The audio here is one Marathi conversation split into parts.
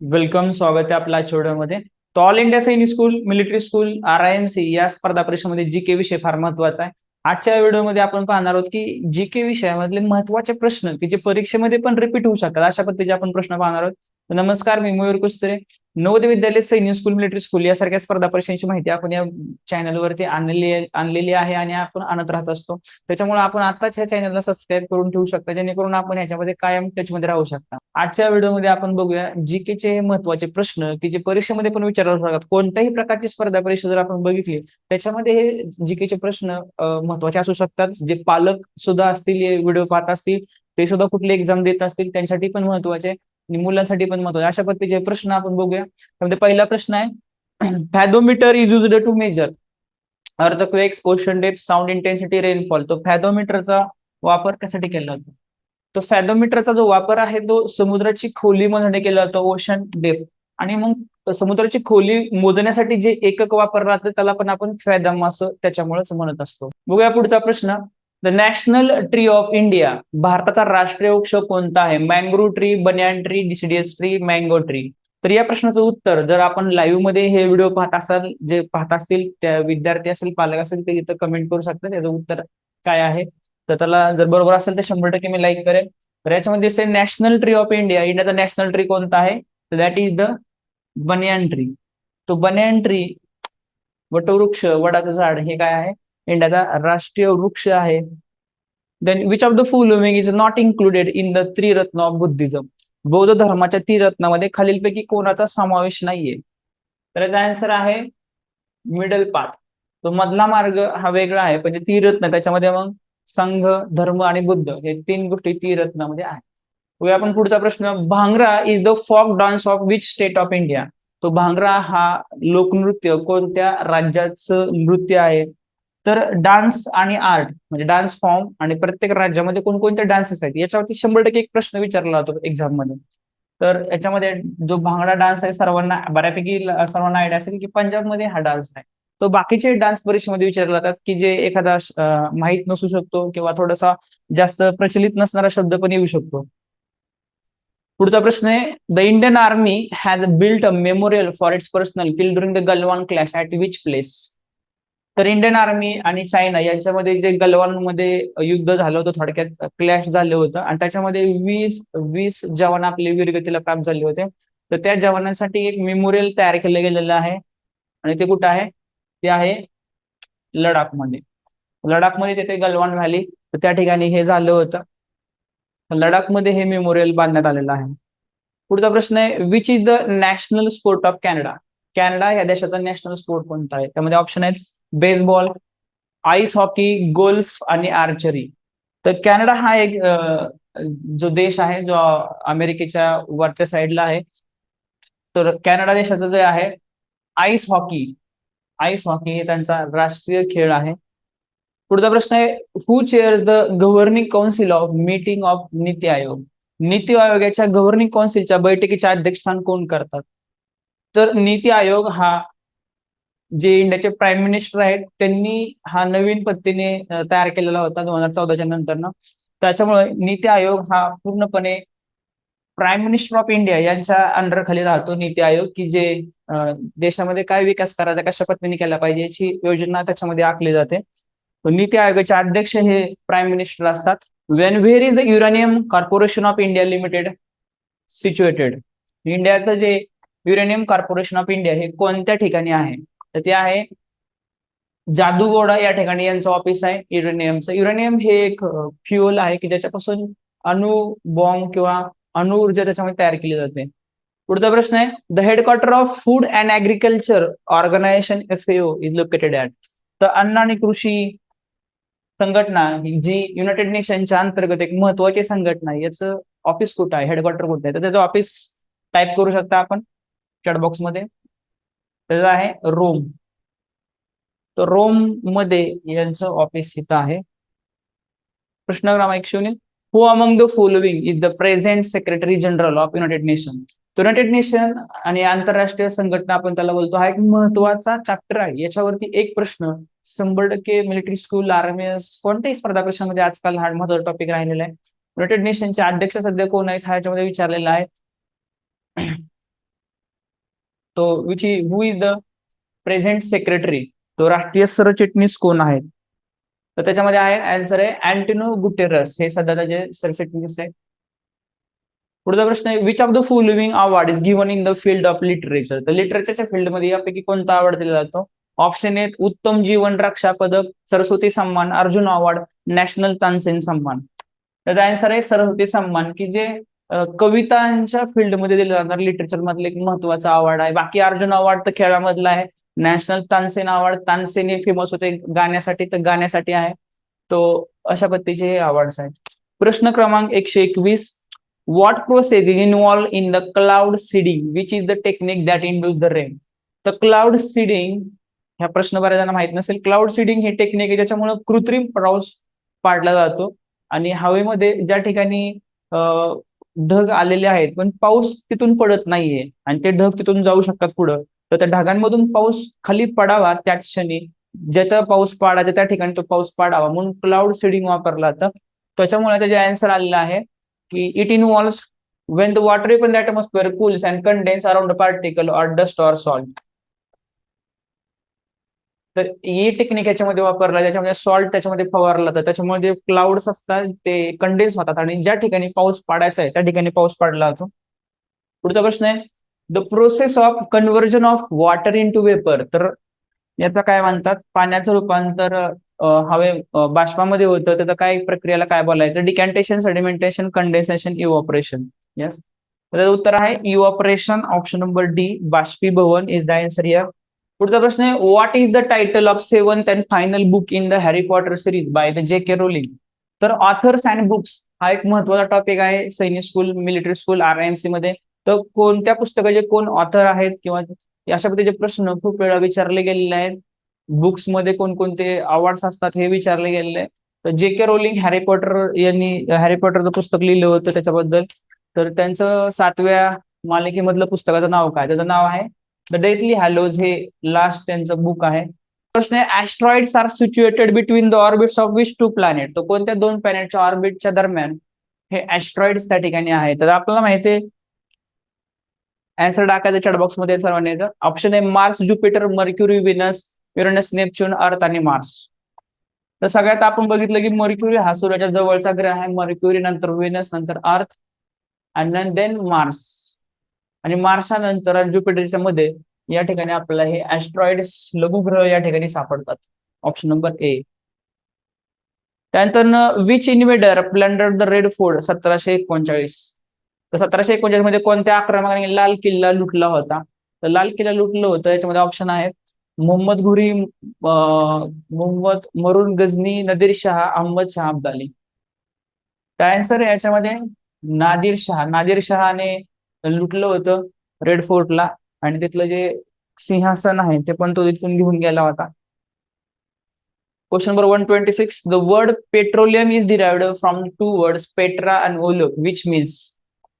वेलकम स्वागत आहे आपल्या आठवड्यामध्ये. तो all India Sainik school military school R I M C या स्पर्धा परीक्षेमध्ये जी के विषय फार महत्त्वाचा आहे. आजच्या व्हिडिओमध्ये आपण पाहणार आहोत की जी के विषयामधले महत्त्वाचे प्रश्न की जे परीक्षेमध्ये पण रिपीट होऊ शकतात अशा पद्धतीचे आपण प्रश्न पाहणार आहोत. नमस्कार मी मयूर कुस्तुरे. नवोदय विद्यालय सैनिक स्कूल मिलिटरी स्कूल यासारख्या स्पर्धा परीक्षांची माहिती आपण या चॅनलवरती आणलेली आणलेली आहे आणि आपण आणत राहत असतो. त्याच्यामुळे आपण आताच ह्या चॅनलला सबस्क्राईब करून ठेवू शकता जेणेकरून आपण ह्याच्यामध्ये कायम टचमध्ये राहू शकता. आजच्या व्हिडिओमध्ये आपण बघूया जीकेचे महत्त्वाचे प्रश्न की जे परीक्षेमध्ये पण विचारले जातात. कोणत्याही प्रकारची स्पर्धा परीक्षा जर आपण बघितली त्याच्यामध्ये हे जीकेचे प्रश्न महत्त्वाचे असू शकतात. जे पालक सुद्धा असतील व्हिडिओ पाहत असतील ते सुद्धा कुठले एक्झाम देत असतील त्यांच्यासाठी पण महत्त्वाचे आणि मुलांसाठी पण महत्त्वाचे. अशा पद्धतीचे प्रश्न आपण बघूया. त्यामध्ये पहिला प्रश्न आहे fathometer is use to measure earthquakes ocean depth sound intensity rainfall तो फॅदोमीटरचा वापर कशासाठी केला जातो? तो फॅदोमीटरचा जो वापर आहे तो समुद्राची खोली मोजण्यासाठी केला जातो ओशन डेप आणि मग समुद्राची खोली मोजण्यासाठी जे एकक वापर राहतं त्याला पण आपण फॅदम असं त्याच्यामुळेच म्हणत असतो. बघूया पुढचा प्रश्न. The national tree of India भारताचा राष्ट्रीय वृक्ष कोणता आहे? Mangrove tree banyan tree deciduous tree mango tree तर या प्रश्नाचं उत्तर जर आपण लाईव्हमध्ये हे व्हिडिओ पाहत असाल जे पाहत असतील त्या विद्यार्थी असेल पालक असेल ते इथं कमेंट करू शकतात. त्याचं उत्तर काय आहे? तर त्याला जर बरोबर असेल तर शंभर टक्के मी लाईक करेन. तर याच्यामध्ये दिसते नॅशनल ट्री ऑफ इंडिया इंडियाचा नॅशनल ट्री कोणता आहे? तर that is the banyan tree तो बनियान ट्री वटवृक्ष वडाचं झाड हे काय आहे? इंडियाचा राष्ट्रीय वृक्ष आहे. Then which of the following is not included in the Triratna of Buddhism बौद्ध धर्माच्या त्रिरत्नामध्ये खालीलपैकी कोणाचा समावेश नाहीये? तर याचा आन्सर आहे मिडल पाथ तो मधला मार्ग हा वेगळा आहे म्हणजे त्रिरत्न त्याच्यामध्ये मग संघ धर्म आणि बुद्ध हे तीन गोष्टी त्रिरत्नामध्ये आहेत. आपण पुढचा प्रश्न. Bhangra is the folk dance of which state of India तो भांगरा हा लोकनृत्य कोणत्या राज्याचं नृत्य आहे? तर डान्स आणि आर्ट म्हणजे डान्स फॉर्म आणि प्रत्येक राज्यामध्ये कोणकोणते डान्सेस आहेत याच्यावरती शंभर टक्के एक प्रश्न विचारला जातो एक्झाममध्ये. तर याच्यामध्ये जो भांगडा डान्स आहे सर्वांना बऱ्यापैकी सर्वांना आयडिया असेल की पंजाबमध्ये हा डान्स आहे तो बाकीचे डान्स परीक्षेमध्ये विचारले जातात की जे एखादा माहीत नसू शकतो किंवा थोडासा जास्त प्रचलित नसणारा शब्द पण येऊ शकतो. पुढचा प्रश्न आहे the Indian army has built a memorial for its personnel kill during the Galwan clash at which place तर इंडियन आर्मी आणि चायना यांच्यामध्ये जे गलवानमध्ये युद्ध झालं होतं थोडक्यात क्लॅश झालं होतं आणि त्याच्यामध्ये वीस वीस जवान आपले वीरगतीला प्राप्त झाले होते. तर त्या जवानांसाठी एक मेमोरियल तयार केलं गेलेलं आहे. आणि ते कुठं आहे? ते आहे लडाखमध्ये. लडाखमध्ये तिथे गलवान व्हॅली तर त्या ठिकाणी हे झालं होतं. लडाखमध्ये हे मेमोरियल बांधण्यात आलेलं आहे. पुढचा प्रश्न आहे which is the national sport of Canada Canada या देशाचा नॅशनल स्पोर्ट कोणता आहे? त्यामध्ये ऑप्शन आहेत बेसबॉल आईस हॉकी गोल्फ आणि आर्चरी. तर कॅनडा हा एक जो देश आहे जो अमेरिकेच्या वरच्या साईडला आहे तर कॅनडा देशाचं जे आहे आईस हॉकी. आईस हॉकी हे त्यांचा राष्ट्रीय खेळ आहे. पुढचा प्रश्न आहे who chair the governing council of meeting of NITI Aayog? NITI आयोगाच्या गव्हर्निंग काउन्सिलच्या बैठकीचे अध्यक्षस्थान कोण करतात? तर नीती आयोग हा जे इंडियाचे प्राईम मिनिस्टर आहेत त्यांनी हा नवीन पद्धतीने तयार केलेला होता दोन हजार चौदाच्या नंतरनं. त्याच्यामुळे नीती आयोग हा पूर्णपणे प्राईम मिनिस्टर ऑफ इंडिया यांच्या अंडर खाली राहतो नीती आयोग की जे देशामध्ये काय विकास करायचा कशा पद्धतीने केला पाहिजे याची योजना त्याच्यामध्ये आखली जाते. नीती आयोगाचे अध्यक्ष हे प्राईम मिनिस्टर असतात. When is the uranium corporation of India limited situated इंडियाचं जे युरेनियम कॉर्पोरेशन ऑफ इंडिया हे कोणत्या ठिकाणी आहे? तर ते आहे. जादूगोडा या ठिकाणी यांचं ऑफिस आहे युरेनियमचं युरेनियम हे एक फ्युअल आहे की ज्याच्यापासून अणु बॉम्ब किंवा अणु ऊर्जा त्याच्यामध्ये तयार केली जाते. पुढचा प्रश्न आहे. The headquarter of food and agriculture organisation F is located at तर अन्न आणि कृषी संघटना जी युनायटेड नेशनच्या अंतर्गत एक महत्वाची संघटना आहे याचं ऑफिस कुठं आहे? हेडक्वार्टर कुठं आहे? तर त्याचं ऑफिस टाईप करू शकता आपण चॅटबॉक्समध्ये त्याचं आहे रोम. तर रोममध्ये यांचं ऑफिस इथं आहे. प्रश्न क्रमांक शून्य. Who among the following is the present secretary general of united nation united nation आणि आंतरराष्ट्रीय संघटना आपण त्याला बोलतो हा एक महत्त्वाचा चॅप्टर आहे. याच्यावरती एक प्रश्न शंभर टक्के मिलिटरी स्कूल आर्मी कोणत्याही स्पर्धा परीक्षांमध्ये आजकाल हा महत्त्वाचा टॉपिक राहिलेला आहे. युनायटेड नेशनचे अध्यक्ष सध्या कोण आहेत ह्याच्यामध्ये विचारलेला आहे. तो which who is the present secretary तो राष्ट्रीय सरचिटणीस कोण आहेत? तर त्याच्यामध्ये आहे आन्सर आहे अँटिनो गुटेरस हे सध्या त्याचे सरचिटणीस आहे. पुढचा प्रश्न आहे which of the following award is given in the field of literature तर लिटरेचरच्या फील्डमध्ये यापैकी कोणता अवॉर्ड दिला जातो? ऑप्शन आहेत उत्तम जीवन रक्षा पदक सरस्वती सन्मान अर्जुन अवॉर्ड नॅशनल तानसेन सन्मान. त्याचा आन्सर आहे सरस्वती सन्मान की जे कवितांच्या फील्डमध्ये दिलं जाणार. लिटरेचर मधले एक महत्त्वाचा अवॉर्ड आहे. बाकी अर्जुन अवॉर्ड तर खेळामधला आहे. National Tansen award Tansen famous होते. गाण्यासाठी तर गाण्यासाठी आहे. तो अशा पद्धतीचे हे अवॉर्ड्स आहेत. प्रश्न क्रमांक एकशे एकवीस. What process is involve in the cloud seeding which is the technique that induce the rain तर क्लाउड सीडिंग ह्या प्रश्न बऱ्याच जणांना माहीत नसेल. क्लाउड सीडिंग हे टेक्निक आहे ज्याच्यामुळे कृत्रिम पाऊस पाडला जातो. आणि हवेमध्ये ज्या ठिकाणी ढग आलेले आहेत पण पाऊस तिथून पडत नाहीये. आणि ते ढग तिथून जाऊ शकतात पुढं. तर त्या ढगांमधून पाऊस खाली पडावा त्या क्षणी. ज्याचा पाऊस पाडायचा त्या ठिकाणी तो पाऊस पाडावा. म्हणून क्लाउड सीडिंग वापरला जातं त्याच्यामुळे त्याचे आन्सर आलेला आहे की it involves when the water इप in the atmosphere cools and condense around particle or dust or salt तर e ई टेक्निक याच्यामध्ये वापरला ज्याच्यामध्ये सॉल्ट त्याच्यामध्ये फवारला जातं त्याच्यामुळे जे क्लाउड्स असतात ते कंडेन्स होतात आणि ज्या ठिकाणी पाऊस पाडायचा आहे त्या ठिकाणी पाऊस पाडला जातो पुढचा प्रश्न आहे the process of conversion of water into vapour तर याचा काय म्हणतात? पाण्याचं रूपांतर हवे बाष्पामध्ये होतं त्याचं काय प्रक्रियेला काय बोलायचं? Decantation sedimentation condensation evaporation yes त्याचं उत्तर आहे इव्हॉपरेशन ऑप्शन नंबर डी बाष्पीभवन इज द आन्सर या पुढचा प्रश्न आहे what is the title of seventh and final book in the Harry Potter series by the J K Rowling तर ऑथर्स अँड बुक्स हा एक महत्त्वाचा टॉपिक आहे Sainik school military school R M C मध्ये. तर कोणत्या पुस्तकाचे कोण ऑथर आहेत किंवा अशा पद्धतीचे प्रश्न खूप वेळा विचारले गेलेले आहेत बुक्समध्ये कोणकोणते अवॉर्ड्स असतात हे विचारले गेलेले आहे तर J K Rowling Harry Potter यांनी हॅरी पॉटरचं पुस्तक लिहिलं होतं त्याच्याबद्दल. तर त्यांचं सातव्या मालिकेमधलं पुस्तकाचं नाव काय? त्याचं नाव आहे द डेथली हॅलोज हे लास्ट त्यांचं बुक आहे. प्रश्न आहे asteroids are situated between the orbits of which two planet तर कोणत्या दोन प्लॅनेटच्या ऑर्बिटच्या दरम्यान हे ऍस्ट्रॉइड्स त्या ठिकाणी आहे तर आपल्याला माहिती आहे अँसर टाकायचं चॅटबॉक्समध्ये सर्वांनी. ऑप्शन आहे Mars Jupiter Mercury Venus Uranus Neptune Earth आणि मार्स तर सगळ्यात आपण बघितलं की मर्क्युरी हा सूर्याच्या जवळचा ग्रह आहे. मर्क्युरी नंतर विनस नंतर अर्थ आणि देन मार्स आणि मार्सानंतर ज्युपिटरच्या मध्ये या ठिकाणी आपल्याला हे ऍस्ट्रॉइड्स लघुग्रह या ठिकाणी सापडतात. ऑप्शन नंबर ए त्यानंतर which invader plunder the Red Fort सतराशे एकोणचाळीस? तर सतराशे एकोणचाळीसमध्ये कोणत्या आक्रमकाने लाल किल्ला लुटला होता? तर लाल किल्ला लुटलं होतं याच्यामध्ये ऑप्शन आहेत मोहम्मद घुरी मोहम्मद मरुन गजनी नदीर शहा अहमद शहा अब्दाली. काय आन्सर याच्यामध्ये नादिर शहा. नादिर शहाने लुटलं होतं रेड फोर्टला आणि तिथलं जे सिंहासन आहे ते पण तो तिथून घेऊन गेला होता. Question number one twenty six the word petroleum is derived from two words petra and oleum which means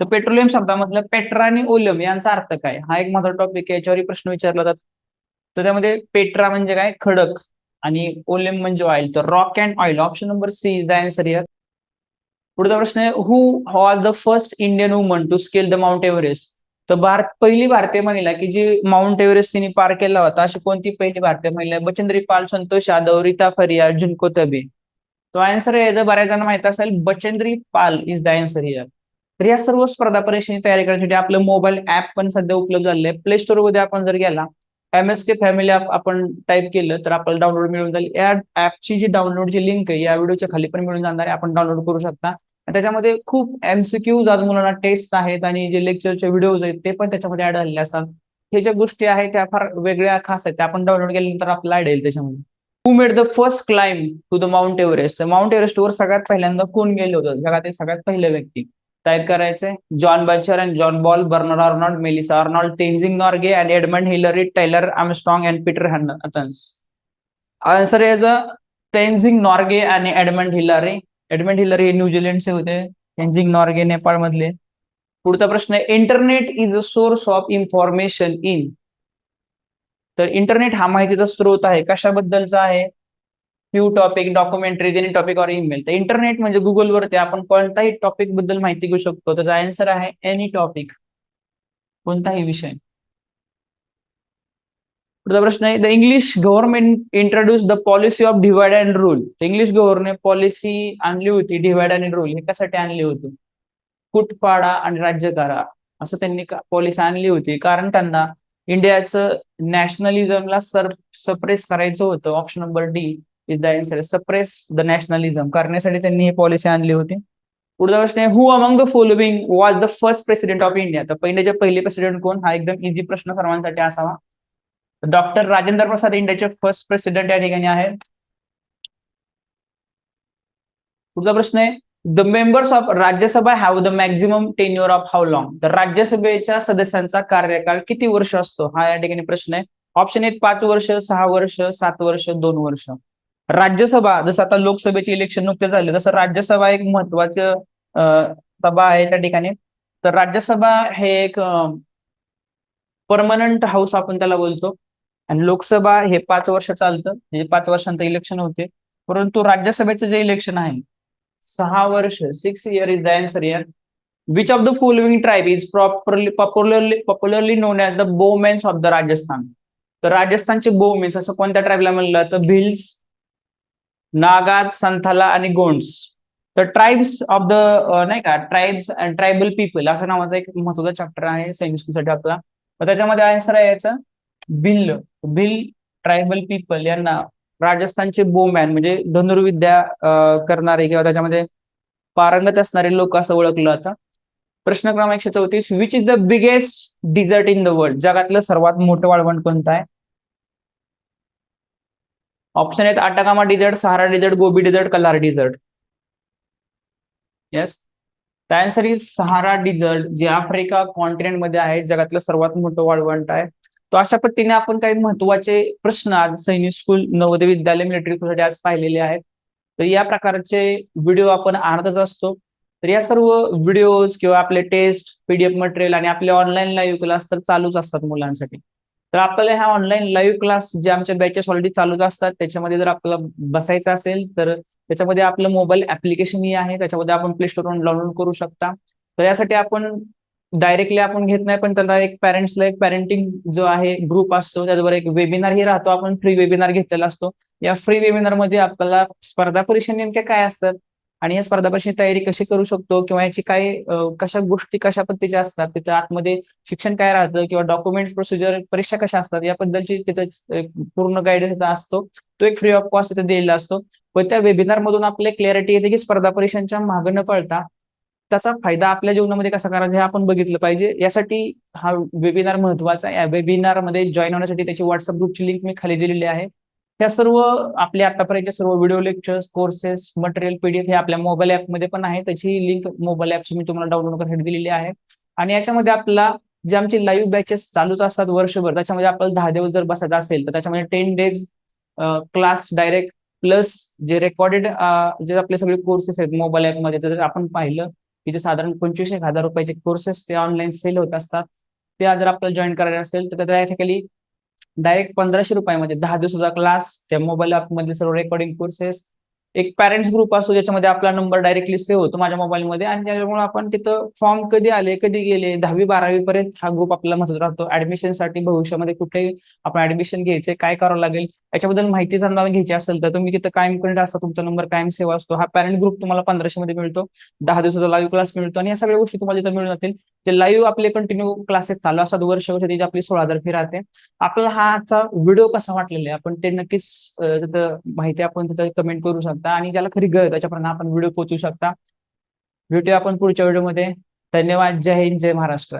तर पेट्रोलियम शब्दामधलं पेट्रा आणि ओलम यांचा अर्थ काय? हा एक माझा टॉपिक आहे याच्यावरही प्रश्न विचारला जातो. तर त्यामध्ये पेट्रा म्हणजे काय? खडक. आणि ओलम म्हणजे ऑइल तर rock and oil option number C is the answer year पुढचा प्रश्न आहे who was the first Indian woman to scale the mount Everest तर भारत पहिली भारतीय महिला की जी माउंट एव्हरेस्ट तिने पार केला होता अशी कोणती पहिली भारतीय महिला बचंद्री पाल संतोष यादव रीता फरिया झुनको तबे. तो आन्सर आहे बऱ्याच जणांना माहीत असेल Bachendri Pal is the answer year तर या सर्व स्पर्धा परीक्षेची तयारी करण्यासाठी आपलं मोबाईल ऍप पण सध्या उपलब्ध झालेलं आहे. प्ले स्टोरमध्ये आपण जर गेला M S K family app आपण टाईप केलं तर आपल्याला डाउनलोड मिळून जाईल. या ऍपची जी डाउनलोडची लिंक आहे या व्हिडिओच्या खाली पण मिळून जाणार आहे. आपण डाउनलोड करू शकता. त्याच्यामध्ये खूप एमसीक्यूज आज मुलांना टेस्ट आहेत आणि जे लेक्चरचे व्हिडिओज आहेत ते पण त्याच्यामध्ये ऍड झालेले असतात. हे ज्या गोष्टी आहेत त्या फार वेगळ्या खास आहेत. त्या आपण डाउनलोड केल्यानंतर आपल्याला ऍड येईल त्याच्यामध्ये. Who made the first climb to the mount Everest mount एव्हरेस्टवर सगळ्यात पहिल्यांदा कोण गेले होतं? जगातील सगळ्यात पहिले व्यक्ती. टाईप करायचंय John Butcher and John Ball Burner Arnold Melissa Arnold Tenzing Norgay and Edmund Hillary Taylor Armstrong and Peter Hans answer is A Tenzing Norgay आणि एडमंड हिलरी एडमंड हिलर हे न्यूझीलंडचे होते त्यांची नॉर्गे नेपाळ मधले पुढचा प्रश्न आहे internet is a source of information in. तर इंटरनेट हा माहितीचा स्रोत आहे कशाबद्दलचा आहे? Few topic documentary any topic or email तर इंटरनेट म्हणजे गुगलवरती आपण कोणताही टॉपिकबद्दल माहिती घेऊ शकतो. त्याचा आन्सर आहे एनी टॉपिक कोणताही विषय. पुढचा प्रश्न आहे. The English government introduce the policy of divide and rule English government policy आणली होती डिवाइड अँड रूल हे कशासाठी आणली होती? कुटपाडा आणि राज्य करा. असं त्यांनी पॉलिसी आणली होती. कारण त्यांना इंडियाचं नॅशनलिझमला सर सप्रेस करायचं होतं. Option number D is the answer suppress the nationalism करण्यासाठी त्यांनी ही पॉलिसी आणली होती. पुढचा प्रश्न आहे. Who among the following was the first president of India तर पहिले पहिले प्रेसिडेंट कोण? हा एकदम इझी प्रश्न सर्वांसाठी असावा. डॉक्टर राजेंद्र प्रसाद इंडियाचे फर्स्ट प्रेसिडेंट या ठिकाणी आहे पुढचा प्रश्न आहे the members of Rajya Sabha have the maximum tenure of how long तर राज्यसभेच्या सदस्यांचा कार्यकाळ किती वर्ष असतो? हा या ठिकाणी प्रश्न आहे. ऑप्शन आहेत पाच वर्ष सहा वर्ष सात वर्ष दोन वर्ष. राज्यसभा जसं आता लोकसभेचे इलेक्शन नुकते झाले तसं राज्यसभा एक महत्वाचं सभा आहे त्या ठिकाणी. तर राज्यसभा हे एक परमनंट हाऊस आपण त्याला बोलतो. आणि लोकसभा हे पाच वर्ष चालतं. म्हणजे पाच वर्षांत इलेक्शन होते. परंतु राज्यसभेचं जे इलेक्शन आहे सहा वर्ष six year is the answer year which of the following tribe is properly popularly popularly known as the bowmens of the Rajasthan तर राजस्थानचे बोमेन्स असं कोणत्या ट्राईबला म्हणलं? तर भिल्स नागाज संथाला आणि गोंड्स तर ट्राईब्स ऑफ द नाही का? ट्राईब्स अँड ट्रायबल पीपल असं नावाचा एक महत्त्वाचा चॅप्टर आहे सैनिक स्कूलसाठी आपला. तर त्याच्यामध्ये आन्सर आहे याचं. बिल बिल ट्रायबल पीपल यांना राजस्थानचे बोमॅन म्हणजे धनुर्विद्या करणारे किंवा त्याच्यामध्ये पारंगत असणारे लोक असं ओळखलं जातं. प्रश्न क्रमांक एकशे चौतीस which is the biggest desert in the world जगातलं सर्वात मोठं वाळवंट कोणतं आहे? ऑप्शन आहेत Atacama desert Sahara desert Gobi desert Kalahari desert yes answer is Sahara desert जे आफ्रिका कॉन्टिनेंटमध्ये आहे जगातलं सर्वात मोठं वाळवंट आहे. तो अशा पद्धतीने आपण काही महत्त्वाचे प्रश्न आज सैनिक स्कूल नवोदय विद्यालय मिलिटरी स्कूलसाठी आज पाहिलेले आहेत. तर या प्रकारचे व्हिडिओ आपण आणतच असतो. तर या सर्व व्हिडिओज किंवा आपले टेस्ट पीडीएफ मटेरियल आणि आपले ऑनलाईन लाईव्ह क्लास तर चालूच असतात मुलांसाठी. तर आपल्याला ह्या ऑनलाईन लाईव्ह क्लास जे आमच्या बॅचेस ऑलरेडी चालूच असतात त्याच्यामध्ये जर आपल्याला बसायचं असेल तर त्याच्यामध्ये आपलं मोबाईल ऍप्लिकेशनही आहे. त्याच्यामध्ये आपण प्ले स्टोरवरून डाउनलोड करू शकता. तर यासाठी आपण डायरेक्टली आपण घेत नाही पण त्याला एक पॅरेंट्सला एक पॅरेंटिंग जो आहे ग्रुप असतो. त्याचबरोबर एक वेबिनारही राहतो. आपण फ्री वेबिनार घेतलेला असतो. या फ्री वेबिनारमध्ये आपल्याला स्पर्धा परीक्षा नेमक्या काय असतात? आणि या स्पर्धा परीक्षेची तयारी कशी करू शकतो? किंवा याची काय कशा गोष्टी कशा पद्धतीच्या असतात? तिथं आतमध्ये शिक्षण काय राहतं? किंवा डॉक्युमेंट्स प्रोसिजर परीक्षा कशा असतात? याबद्दलची तिथं पूर्ण गायडन्स असतो. तो एक फ्री ऑफ कॉस्ट तिथे दिलेला असतो. पण त्या वेबिनार मधून आपल्याला क्लॅरिटी येते की स्पर्धा परीक्षांच्या मागं न पळता त्याचा फायदा आपल्या जीवनामध्ये कसा करायचा हे आपण बघितलं पाहिजे. यासाठी हा वेबिनार महत्त्वाचा आहे. या वेबिनारमध्ये जॉईन होण्यासाठी त्याची व्हॉट्सअप ग्रुपची लिंक मी खाली दिलेली आहे. त्या सर्व आपल्या आतापर्यंत सर्व video lectures courses material PDF हे आपल्या मोबाईल ऍपमध्ये पण आहे. त्याची लिंक मोबाईल ऍपची मी तुम्हाला डाउनलोड करण्यासाठी दिलेली आहे. आणि याच्यामध्ये आपला जे आमचे लाईव्ह बॅचेस चालूच असतात वर्षभर त्याच्यामध्ये आपल्याला दहा दिवस जर बसायचं असेल तर त्याच्यामध्ये ten days class direct plus जे रेकॉर्डेड जे आपले सगळे कोर्सेस आहेत मोबाईल ऍपमध्ये तर आपण पाहिलं. की जे साधारण पंचवीस एक हजार रुपयाचे कोर्सेस ते ऑनलाईन सेल होत असतात. ते जर आपल्याला जॉईन करायचे असेल तर त्या ठिकाणी डायरेक्ट पंधराशे रुपयामध्ये दहा दिवसाचा क्लास त्या मोबाईल ॲपमध्ये सर्व रेकॉर्डिंग कोर्सेस एक पॅरेंट्स ग्रुप असतो ज्याच्यामध्ये आपला नंबर डायरेक्टली सेव्ह होतो माझ्या मोबाईलमध्ये आणि त्याच्यामुळे आपण तिथं फॉर्म कधी आले कधी गेले दहावी बारावी पर्यंत हा ग्रुप आपल्याला महत्त्व राहतो. ऍडमिशनसाठी भविष्यामध्ये कुठेही आपण ऍडमिशन घ्यायचे काय करावं लागेल याच्याबद्दल माहिती जर घ्यायची असेल तर तुम्ही तिथं कायम करंट असता तुमचा नंबर कायम सेव्ह असतो. हा पॅरेंट ग्रुप तुम्हाला पंधराशे मध्ये मिळतो दहा दिवसाचा लाईव्ह क्लास मिळतो आणि या सगळ्या गोष्टी तुम्हाला तिथं मिळून जातील. जे लाईव्ह आपले कंटिन्यू क्लासेस चालू असतात वर्ष वर्ष त्याची आपली सोळा फी राहते. आपल्याला हा व्हिडिओ कसा वाटलेला आहे? आपण ते नक्कीच तिथं माहिती आपण तिथं कमेंट करू शकतो. शकता आणि ज्याला खरी गरज त्याच्यापर्यंत आपण व्हिडिओ पोहोचू शकता. भेटूया आपण पुढच्या व्हिडिओमध्ये. धन्यवाद. जय हिंद. जय महाराष्ट्र.